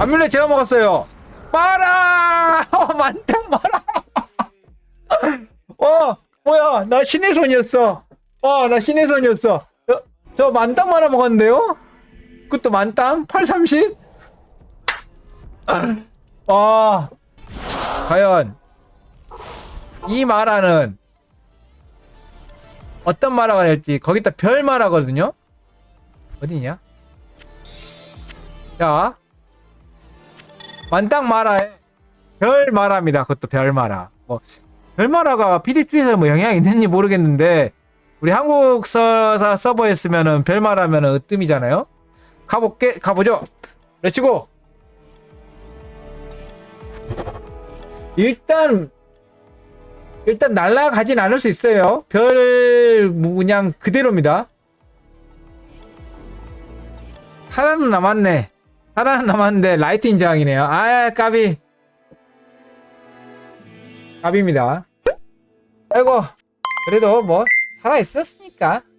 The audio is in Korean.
안물래 제가 먹었어요. 어, 만땅 마라! 어, 뭐야, 나 신의 손이었어. 어, 나 신의 손이었어. 저, 저 만땅 마라 먹었는데요? 그것도 만땅? 830? 아, 과연, 이 마라는 어떤 마라가 될지, 거기다 별 마라거든요? 어디냐? 자, 만땅 마라에 별 마라입니다. 그것도 별 마라. 뭐, 별 마라가 PDT에서 뭐 영향이 있는지 모르겠는데, 우리 한국 서사 서버에 쓰면은 별 마라면은 으뜸이잖아요? 가볼게, 가보죠. 레츠고! 일단, 일단 날라가진 않을 수 있어요. 별, 뭐 그냥 그대로입니다. 하나는 남았네. 하나는 남았는데 라이트 인장이네요. 아, 까비. 까비입니다. 아이고, 그래도 뭐, 살아있었으니까.